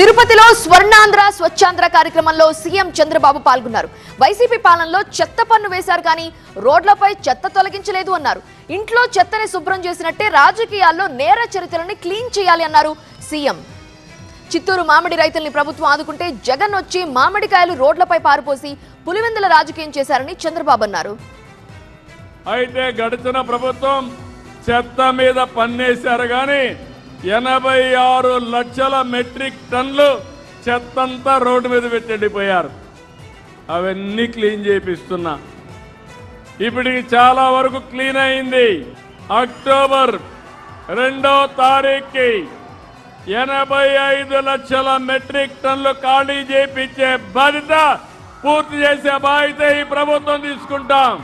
తిరుపతిలో స్వర్ణాంధ్ర స్వచ్ఛాంధ్ర కార్యక్రమంలో సీఎం చంద్రబాబు పాల్గొన్నారు. వైసీపీ పాలనలో చెత్త పన్ను వేశారు కానీ రోడ్లపై చెత్త తొలగించలేదు అన్నారు. ఇంట్లో చెత్తని శుభ్రం చేసినట్టే రాజకీయాల్లో నేర చరిత్రని క్లీన్ చేయాలి అన్నారు సీఎం. చిత్తూరు మామిడి రైతుల్ని ప్రభుత్వం ఆదుకుంటే జగన్ వచ్చి మామిడికాయలు రోడ్లపై పారిపోసి పులివెందుల రాజకీయం చేశారని చంద్రబాబు అన్నారు. అయితే గడిచిన ప్రభుత్వం చెత్త మీద పన్నేశారు కానీ ఎనభై ఆరు లక్షల మెట్రిక్ టన్లు చెత్తంతా రోడ్డు మీద పెట్టండిపోయారు అవన్నీ క్లీన్ చేపిస్తున్నా. ఇప్పటికి చాలా వరకు క్లీన్ అయింది. అక్టోబర్ రెండో తారీఖుకి ఎనభై ఐదు లక్షల మెట్రిక్ టన్లు ఖాళీ చేపించే బాధ్యత పూర్తి చేసే బాధ్యత ఈ ప్రభుత్వం తీసుకుంటాం.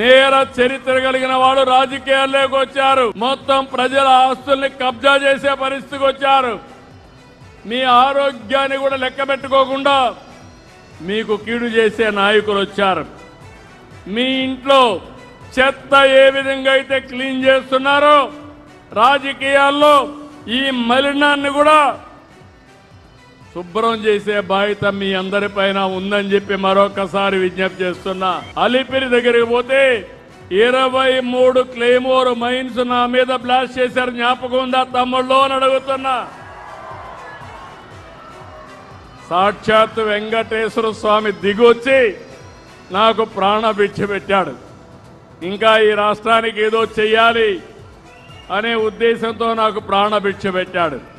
నేర చరిత్ర కలిగిన వాళ్ళు రాజకీయాల్లోకి వచ్చారు. మొత్తం ప్రజల ఆస్తుల్ని కబ్జా చేసే పరిస్థితికి వచ్చారు. మీ ఆరోగ్యాన్ని కూడా లెక్క పెట్టుకోకుండా మీకు కీడు చేసే నాయకులు వచ్చారు. మీ ఇంట్లో చెత్త ఏ విధంగా అయితే క్లీన్ చేస్తున్నారో రాజకీయాల్లో ఈ మలినాన్ని కూడా శుభ్రం చేసే బాధ్యత మీ అందరిపైన ఉందని చెప్పి మరొకసారి విజ్ఞప్తి చేస్తున్నా. అలిపిరి దగ్గరికి పోతే ఇరవై మూడు క్లెయిమోర్ మైన్స్ నా మీద బ్లాస్ట్ చేశారు. జ్ఞాపకం ఉందా? తమ్ముళ్ళు అని అడుగుతున్నా. సాక్షాత్ వెంకటేశ్వర స్వామి దిగొచ్చి నాకు ప్రాణభిక్ష పెట్టాడు. ఇంకా ఈ రాష్ట్రానికి ఏదో చెయ్యాలి అనే ఉద్దేశంతో నాకు ప్రాణభిక్ష పెట్టాడు.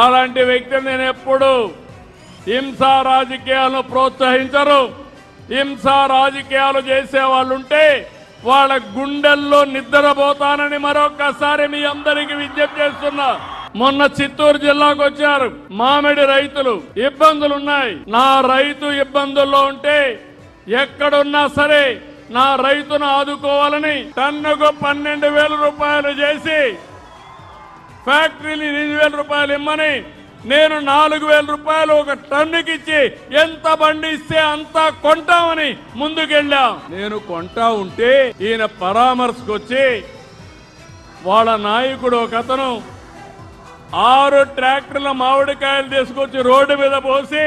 అలాంటి వ్యక్తిని నేను ఎప్పుడు హింసా రాజకీయాలను ప్రోత్సహించరు. హింసా రాజకీయాలు చేసే వాళ్ళుంటే వాళ్ళ గుండెల్లో నిద్రపోతానని మరొకసారి మీ అందరికీ విజ్ఞప్తి చేస్తున్నా. మొన్న చిత్తూరు జిల్లాకు వచ్చారు మామిడి రైతులు. ఇబ్బందులు ఉన్నాయి నా రైతు ఇబ్బందుల్లో ఉంటే ఎక్కడున్నా సరే నా రైతును ఆదుకోవాలని టన్నుకు పన్నెండు వేల రూపాయలు చేసి ఫ్యాక్టరీలు ఎనిమిది వేల రూపాయలు ఇమ్మని నేను నాలుగు వేల రూపాయలు ఒక టన్నుకి ఇచ్చి ఎంత బండి ఇస్తే అంత కొంటామని ముందుకెళ్ళా. నేను కొంటా ఉంటే ఈయన పరామర్శకు వచ్చి వాళ్ళ నాయకుడు ఒక అతను ఆరు ట్రాక్టర్ల మామిడికాయలు తీసుకొచ్చి రోడ్డు మీద పోసి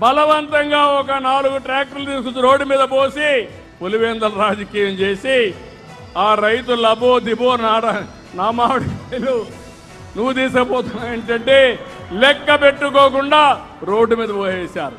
బలవంతంగా ఒక నాలుగు ట్రాక్టర్లు తీసుకొచ్చి రోడ్డు మీద పోసి పులివేందల రాజకీయం చేసి ఆ రైతు లబో దిబో నాడ నా మామిడి రూపాయలు నువ్వు తీసుకుపోతున్నావు ఏంటంటే లెక్క పెట్టుకోకుండా రోడ్డు మీద పోయేశారు.